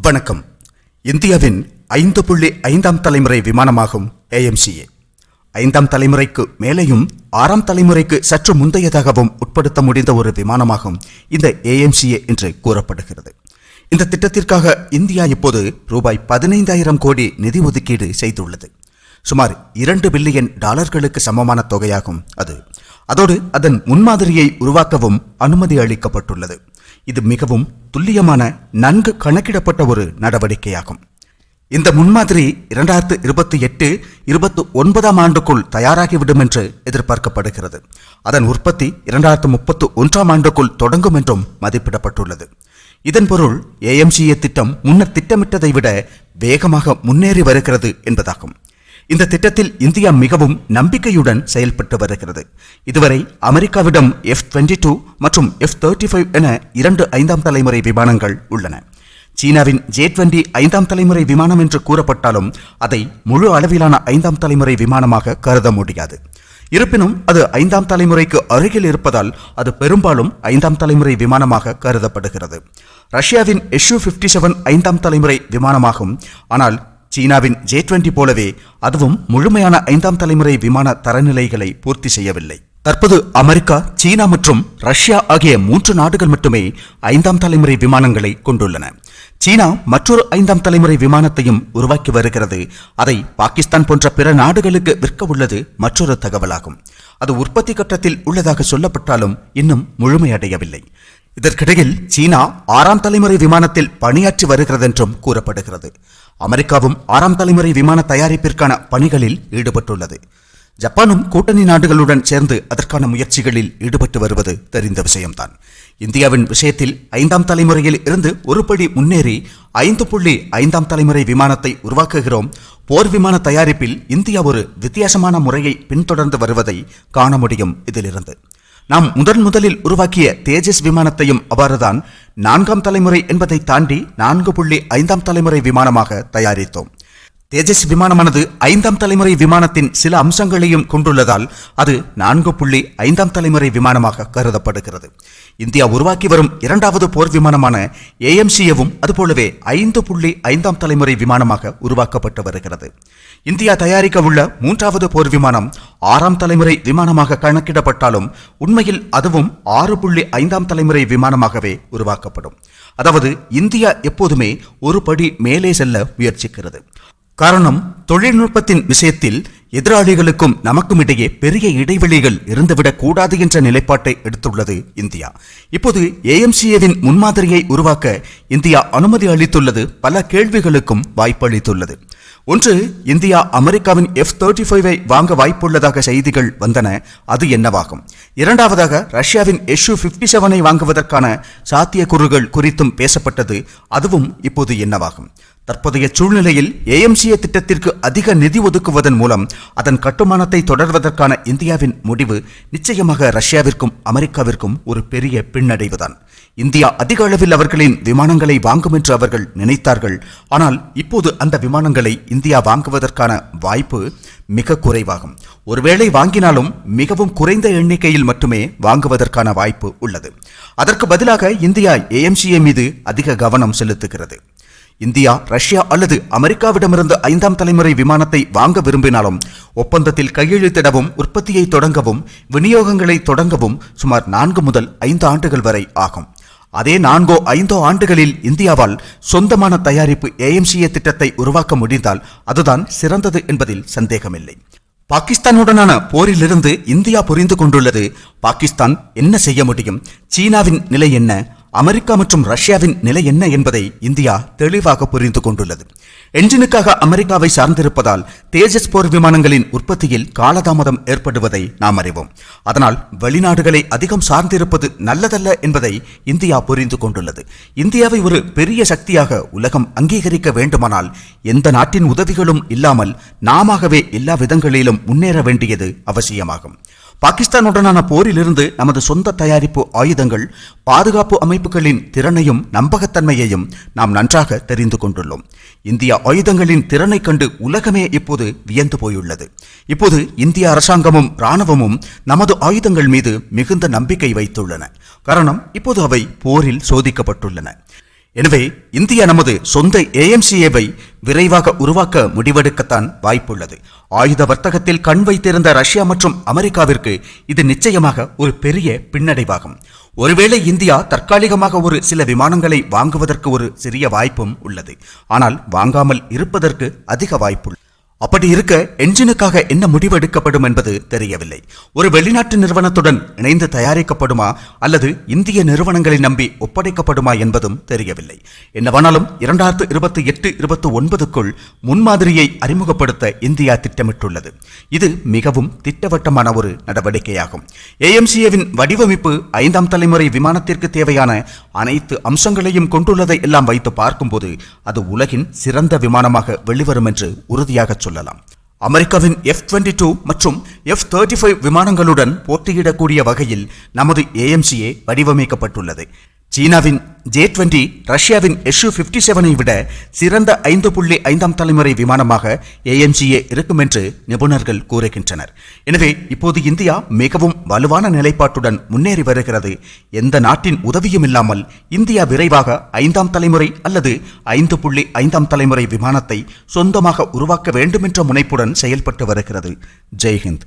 வணக்கம். இந்தியாவின் ஐந்து புள்ளி ஐந்தாம் தலைமுறை விமானமாகும் ஏஎம்சிஏ ஐந்தாம் தலைமுறைக்கு மேலேயும் ஆறாம் தலைமுறைக்கு சற்று முந்தையதாகவும் உட்படுத்த முடிந்த ஒரு விமானமாகும் இந்த ஏஎம்சிஏ என்று கூறப்படுகிறது. இந்த திட்டத்திற்காக இந்தியா இப்போது ரூபாய் பதினைந்தாயிரம் கோடி நிதி ஒதுக்கீடு செய்துள்ளது. சுமார் இரண்டு பில்லியன் டாலர்களுக்கு சமமான தொகையாகும் அது. அதோடு அதன் முன்மாதிரியை உருவாக்கவும் அனுமதி அளிக்கப்பட்டுள்ளது. இது மிகவும் துல்லியமான நன்கு கணக்கிடப்பட்ட ஒரு நடவடிக்கையாகும். இந்த முன்மாதிரி இரண்டாயிரத்து இருபத்தி எட்டு இருபத்தி ஒன்பதாம் ஆண்டுக்குள் தயாராகிவிடும் என்று எதிர்பார்க்கப்படுகிறது. அதன் உற்பத்தி இரண்டாயிரத்து முப்பத்து ஒன்றாம் ஆண்டுக்குள் தொடங்கும் என்றும் மதிப்பிடப்பட்டுள்ளது. இதன் பொருள் ஏஎம்சிஏ திட்டம் முன்னர் திட்டமிட்டதை விட வேகமாக முன்னேறி வருகிறது என்பதாகும். இந்த திட்டத்தில் இந்தியா மிகவும் நம்பிக்கையுடன் செயல்பட்டு வருகிறது. இதுவரை அமெரிக்காவிடம் எஃப் டுவெண்ட்டி டூ மற்றும் எஃப் தேர்ட்டி ஃபைவ் என இரண்டு ஐந்தாம் தலைமுறை விமானங்கள் உள்ளன. சீனாவின் ஜே டுவெண்டி ஐந்தாம் தலைமுறை விமானம் என்று கூறப்பட்டாலும் அதை முழு அளவிலான ஐந்தாம் தலைமுறை விமானமாக கருத முடியாது. இருப்பினும் அது ஐந்தாம் தலைமுறைக்கு அருகில் இருப்பதால் அது பெரும்பாலும் ஐந்தாம் தலைமுறை விமானமாக கருதப்படுகிறது. ரஷ்யாவின் எஷ்யூ பிப்டி செவன் ஐந்தாம் தலைமுறை விமானமாகும். ஆனால் சீனாவின் ஜே டுவெண்டி போலவே அதுவும் முழுமையான ஐந்தாம் தலைமுறை விமான தரநிலைகளை பூர்த்தி செய்யவில்லை. தற்போது அமெரிக்கா சீனா மற்றும் ரஷ்யா ஆகிய மூன்று நாடுகள் மட்டுமே ஐந்தாம் தலைமுறை விமானங்களை கொண்டுள்ளன. சீனா மற்றொரு ஐந்தாம் தலைமுறை விமானத்தையும் உருவாக்கி வருகிறது. அதை பாகிஸ்தான் போன்ற பிற நாடுகளுக்கு விற்க உள்ளது மற்றொரு தகவலாகும். அது உற்பத்தி கட்டத்தில் உள்ளதாக சொல்லப்பட்டாலும் இன்னும் முழுமையடையவில்லை. இதற்கிடையில் சீனா ஆறாம் தலைமுறை விமானத்தில் பணியாற்றி வருகிறதென்றும் கூறப்படுகிறது. அமெரிக்காவும் ஆறாம் தலைமுறை விமான தயாரிப்பிற்கான பணிகளில் ஈடுபட்டுள்ளது. ஜப்பானும் கூட்டணி நாடுகளுடன் சேர்ந்து அதற்கான முயற்சிகளில் ஈடுபட்டு வருவது தெரிந்த விஷயம்தான். இந்தியாவின் விஷயத்தில் ஐந்தாம் தலைமுறையில் இருந்து ஒருபடி முன்னேறி ஐந்து புள்ளி ஐந்தாம் தலைமுறை விமானத்தை உருவாக்குகிறோம். போர் விமான தயாரிப்பில் இந்தியா ஒரு வித்தியாசமான முறையை பின்தொடர்ந்து வருவதை காண முடியும் இதிலிருந்து. நாம் முதன் முதலில் உருவாக்கிய தேஜஸ் விமானத்தையும் அவ்வாறுதான் நான்காம் தலைமுறை என்பதை தாண்டி நான்கு புள்ளி ஐந்தாம் தலைமுறை விமானமாக தயாரித்தோம். தேஜஸ் விமானமானது ஐந்தாம் தலைமுறை விமானத்தின் சில அம்சங்களையும் கொண்டுள்ளதால் அது நான்கு புள்ளி ஐந்தாம் தலைமுறை விமானமாக கருதப்படுகிறது. இந்தியா உருவாக்கி வரும் இரண்டாவது போர் விமானமான ஏஎம்சிஏவும் அதுபோலவே ஐந்து புள்ளி ஐந்தாம் தலைமுறை விமானமாக உருவாக்கப்பட்டு வருகிறது. இந்தியா தயாரிக்க உள்ள மூன்றாவது போர் விமானம் ஆறாம் தலைமுறை விமானமாக கணக்கிடப்பட்டாலும் உண்மையில் அதுவும் ஆறு புள்ளி ஐந்தாம் தலைமுறை விமானமாகவே உருவாக்கப்படும். அதாவது இந்தியா எப்போதுமே ஒரு படி மேலே செல்ல முயற்சிக்கிறது. காரணம் தொழில்நுட்பத்தின் விஷயத்தில் எதிராளிகளுக்கும் நமக்கும் இடையே பெரிய இடைவெளிகள் இருந்துவிடக் கூடாது என்ற நிலைப்பாட்டை எடுத்துள்ளது இந்தியா. இப்போது ஏஎம்சிஏவின் முன்மாதிரியை உருவாக்க இந்தியா அனுமதி அளித்துள்ளது பல கேள்விகளுக்கும் வாய்ப்பளித்துள்ளது. ஒன்று இந்தியா அமெரிக்காவின் எஃப் தேர்ட்டி ஃபைவை வாங்க வாய்ப்புள்ளதாக செய்திகள் வந்தன அது என்னவாகும்? இரண்டாவதாக ரஷ்யாவின் எஷ்யூ ஃபிஃப்டி செவனை வாங்குவதற்கான சாத்தியக்கூறுகள் குறித்தும் பேசப்பட்டது அதுவும் இப்போது என்னவாகும்? தற்போதைய சூழ்நிலையில் ஏஎம்சிஏ திட்டத்திற்கு அதிக நிதி ஒதுக்குவதன் மூலம் அதன் கட்டுமானத்தை தொடர்வதற்கான இந்தியாவின் முடிவு நிச்சயமாக ரஷ்யாவிற்கும் அமெரிக்காவிற்கும் ஒரு பெரிய பின்னடைவுதான். இந்தியா அதிக அளவில் அவர்களின் விமானங்களை வாங்கும் என்று அவர்கள் நினைத்தார்கள். ஆனால் இப்போது அந்த விமானங்களை இந்தியா வாங்குவதற்கான வாய்ப்பு மிக குறைவாகும். ஒருவேளை வாங்கினாலும் மிகவும் குறைந்த எண்ணிக்கையில் மட்டுமே வாங்குவதற்கான வாய்ப்பு உள்ளது. அதற்கு பதிலாக இந்தியா ஏஎம்சிஏ மீது அதிக கவனம் செலுத்துகிறது. இந்தியா ரஷ்யா அல்லது அமெரிக்காவிடமிருந்து ஐந்தாம் தலைமுறை விமானத்தை வாங்க விரும்பினாலும் ஒப்பந்தத்தில் கையெழுத்திடவும் உற்பத்தியை தொடங்கவும் விநியோகங்களை தொடங்கவும் சுமார் நான்கு முதல் ஐந்து ஆண்டுகள் வரை ஆகும். அதே நான்கோ ஐந்தோ ஆண்டுகளில் இந்தியாவால் சொந்தமான தயாரிப்பு ஏஎம்சிஏ திட்டத்தை உருவாக்க முடிந்தால் அதுதான் சிறந்தது என்பதில் சந்தேகமில்லை. பாகிஸ்தானுடனான போரிலிருந்து இந்தியா புரிந்து கொண்டுள்ளது. பாகிஸ்தான் என்ன செய்ய முடியும்? சீனாவின் நிலை என்ன? அமெரிக்கா மற்றும் ரஷ்யாவின் நிலை என்ன என்பதை இந்தியா தெளிவாக புரிந்து கொண்டுள்ளது. என்ஜினுக்காக அமெரிக்காவை சார்ந்திருப்பதால் தேஜஸ் போர் விமானங்களின் உற்பத்தியில் காலதாமதம் ஏற்படுவதை நாம் அறிவோம். அதனால் வெளிநாடுகளை அதிகம் சார்ந்திருப்பது நல்லதல்ல என்பதை இந்தியா புரிந்து கொண்டுள்ளது. இந்தியாவை ஒரு பெரிய சக்தியாக உலகம் அங்கீகரிக்க வேண்டுமானால் எந்த நாட்டின் உதவிகளும் இல்லாமல் நாமவே எல்லா விதங்களிலும் முன்னேற வேண்டியது அவசியமாகும். பாகிஸ்தானுடனான போரிலிருந்து நமது சொந்த தயாரிப்பு ஆயுதங்கள் பாதுகாப்பு அமைப்புகளின் திறனையும் நம்பகத்தன்மையையும் நாம் நன்றாக தெரிந்து கொண்டுள்ளோம். இந்திய ஆயுதங்களின் திறனை கண்டு உலகமே இப்போது வியந்து போயுள்ளது. இப்போது இந்திய அரசாங்கமும் இராணுவமும் நமது ஆயுதங்கள் மீது மிகுந்த நம்பிக்கை வைத்துள்ளன. காரணம் இப்போது அவை போரில் சோதிக்கப்பட்டுள்ளன. எனவே இந்தியா நமது சொந்த ஏஎம்சிஏவை விரைவாக உருவாக்க முடிவெடுக்கத்தான் வாய்ப்புள்ளது. ஆயுத வர்த்தகத்தில் கண் வைத்திருந்த ரஷ்யா மற்றும் அமெரிக்காவிற்கு இது நிச்சயமாக ஒரு பெரிய பின்னடைவாகும். ஒருவேளை இந்தியா தற்காலிகமாக ஒரு சில விமானங்களை வாங்குவதற்கு ஒரு சிறிய வாய்ப்பும் உள்ளது. ஆனால் வாங்காமல் இருப்பதற்கு அதிக வாய்ப்புள்ளது அப்படி இருக்க என்ஜினுக்காக என்ன முடிவு எடுக்கப்படும் என்பது தெரியவில்லை. ஒரு வெளிநாட்டு நிறுவனத்துடன் இணைந்து தயாரிக்கப்படுமா அல்லது இந்திய நிறுவனங்களை நம்பி ஒப்படைக்கப்படுமா என்பதும் தெரியவில்லை. என்னவானாலும் இரண்டாயிரத்து இருபத்தி எட்டு இருபத்தி ஒன்பதுக்குள் முன்மாதிரியை அறிமுகப்படுத்த இந்தியா திட்டமிட்டுள்ளது. இது மிகவும் திட்டவட்டமான ஒரு நடவடிக்கையாகும். ஏஎம்சிஏவின் வடிவமைப்பு ஐந்தாம் தலைமுறை விமானத்திற்கு தேவையான அனைத்து அம்சங்களையும் கொண்டுள்ளதை எல்லாம் வைத்து பார்க்கும்போது அது உலகின் சிறந்த விமானமாக வெளிவரும் என்று உறுதியாக சொல்லலாம் அமெரிக்காவின் எஃப் டுவெண்ட்டி டூ மற்றும் எஃப் தேர்ட்டி ஃபைவ் விமானங்களுடன் போட்டியிடக்கூடிய வகையில் நமது ஏஎம்சிஏ வடிவமைக்கப்பட்டுள்ளது. சீனாவின் ஜே டுவெண்ட்டி ரஷ்யாவின் எஸ்யூ பிப்டி செவனை விட சிறந்த ஐந்து புள்ளி ஐந்தாம் தலைமுறை விமானமாக ஏஎம்ஜிஏ இருக்கும் என்று நிபுணர்கள் கூறுகின்றனர். எனவே இப்போது இந்தியா மிகவும் வலுவான நிலைப்பாட்டுடன் முன்னேறி வருகிறது. எந்த நாட்டின் உதவியும் இல்லாமல் இந்தியா விரைவாக ஐந்தாம் தலைமுறை அல்லது ஐந்து புள்ளி ஐந்தாம் தலைமுறை விமானத்தை சொந்தமாக உருவாக்க வேண்டும் என்ற முனைப்புடன் செயல்பட்டு வருகிறது. ஜெய்ஹிந்த்.